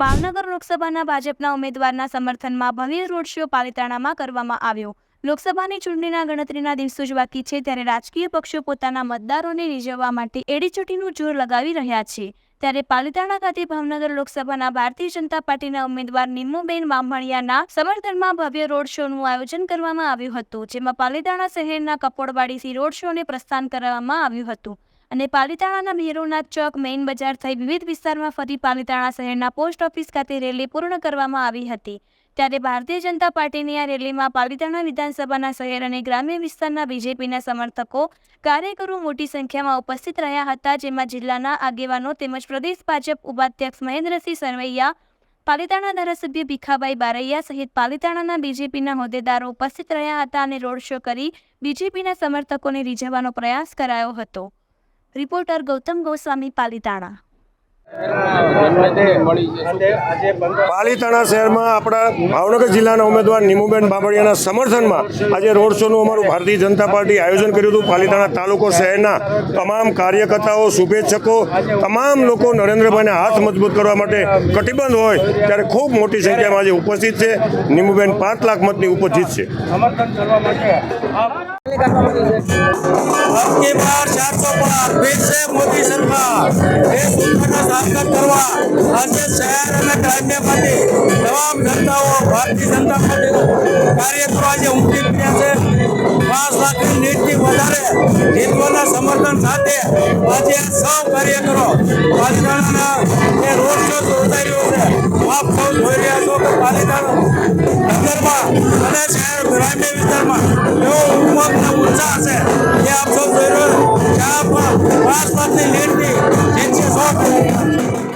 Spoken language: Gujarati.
ભાવનગર લોકસભાના ભાજપના ઉમેદવારના સમર્થનમાં ભવ્ય રોડ શો પાલિતાણામાં કરવામાં આવ્યો. લોકસભાની ચૂંટણીના ગણતરીના દિવસો જ બાકી છે, ત્યારે રાજકીય પક્ષો પોતાના મતદારોને રીઝવવા માટે એડીચોટીનું જોર લગાવી રહ્યા છે. ત્યારે પાલિતાણા ખાતે ભાવનગર લોકસભાના ભારતીય જનતા પાર્ટીના ઉમેદવાર નિમ્મુબેન બામણિયાના સમર્થનમાં ભવ્ય રોડ શોનું આયોજન કરવામાં આવ્યું હતું, જેમાં પાલિતાણા શહેરના કપોળવાડીથી રોડ શોને પ્રસ્થાન કરવામાં આવ્યું હતું. અને પાલિતાણાના ભૈરવનાથ ચોક મેઇન બજાર થઈ વિવિધ વિસ્તારમાં ફરી પાલિતાણા શહેરના પોસ્ટ ઓફિસ ખાતે રેલી પૂર્ણ કરવામાં આવી હતી. ત્યારે ભારતીય જનતા પાર્ટીની આ રેલીમાં પાલિતાણા વિધાનસભાના શહેર અને ગ્રામ્ય વિસ્તારના બીજેપીના સમર્થકો, કાર્યકરો મોટી સંખ્યામાં ઉપસ્થિત રહ્યા હતા, જેમાં જિલ્લાના આગેવાનો તેમજ પ્રદેશ ભાજપ ઉપાધ્યક્ષ મહેન્દ્રસિંહ સરવૈયા, પાલિતાણા ધારાસભ્ય ભીખાભાઈ બારૈયા સહિત પાલિતાણાના બીજેપીના હોદ્દેદારો ઉપસ્થિત રહ્યા હતા અને રોડ શો કરી બીજેપીના સમર્થકોને રીઝવવાનો પ્રયાસ કરાયો હતો. રિપોર્ટર ગૌતમ ગોસ્વામી, પાલીતાણા. પાલીતાણા શહેરમાં આપણા ભાવનગર જિલ્લાના ઉમેદવાર નિમુબેન બાબડિયાના સમર્થનમાં આજે રોડ શોનું અમારું ભારતીય જનતા પાર્ટી આયોજન કર્યું હતું. પાલીતાણા તાલુકો શહેરના તમામ કાર્યકર્તાઓ, શુભેચ્છકો, તમામ લોકો નરેન્દ્રભાઈને હાથ મજબૂત કરવા માટે કટિબદ્ધ હોય ત્યારે ખૂબ મોટી સંખ્યામાં આજે ઉપસ્થિત છે. નિમુબેન પાંચ લાખ મતની ઉપસ્થિત જીતશે અબકી બાર ચારસો પાર ફિર મોદી સરકાર. દેશ ઉત્પન્ન કરવા આજે શહેર અને ગ્રામ્ય માટે તમામ જનતાઓ, ભારતીય જનતા પાર્ટીનો કાર્યક્રમ આજે ઉમટી રહ્યા છે. પાંચ લાખની નીટથી વધારે હિન્દુઓના સમર્થન સાથે આજે સૌ કાર્યકરો પાછળના રોડ શો યોજાઈ રહ્યો છે. આપ સૌ જોઈ રહ્યા અને ઉત્સાહ છે એ આપ સૌ જોઈ રહ્યો. છો આ પાંચ લાખની લીડથી